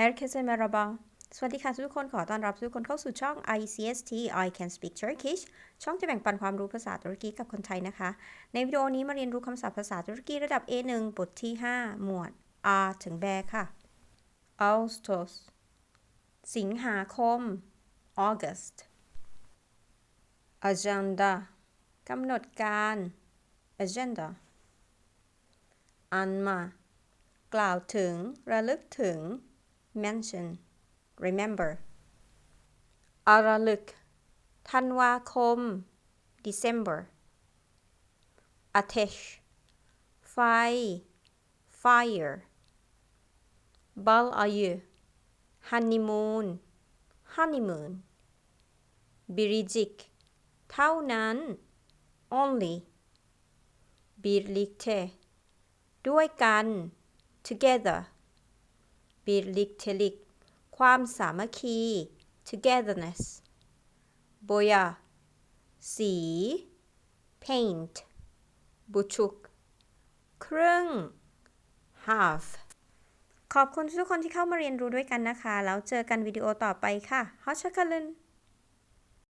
Herkese merhaba สวัสดีค่ะทุกคน ขอต้อนรับทุกคนเข้าสู่ช่อง ICST I Can Speak Turkish ช่องจะแบ่งปันความรู้ภาษาตุรกีกับคนไทยนะคะ ในวิดีโอนี้มาเรียนรู้คำศัพท์ภาษาตุรกีระดับ A1 บทที่ 5 หมวด R ถึงแบค่ะ Ağustos สิงหาคม August Agenda กำหนดการ Agenda อันมากล่าวถึง ระลึกถึง mention remember อาราลึก ธันวาคม December ateş ไฟ fire บาลอายุ honeymoon honeymoon บิริจิกเท่านั้น only birlikte ด้วยกัน together birliktelik ความสามัคคี togetherness โบยาสี paint บุชุก ครึ่ง half ขอบคุณทุกคนที่เข้ามาเรียนรู้ด้วยกันนะคะ แล้วเจอกันวิดีโอต่อไปค่ะ h o ช c ค a ล n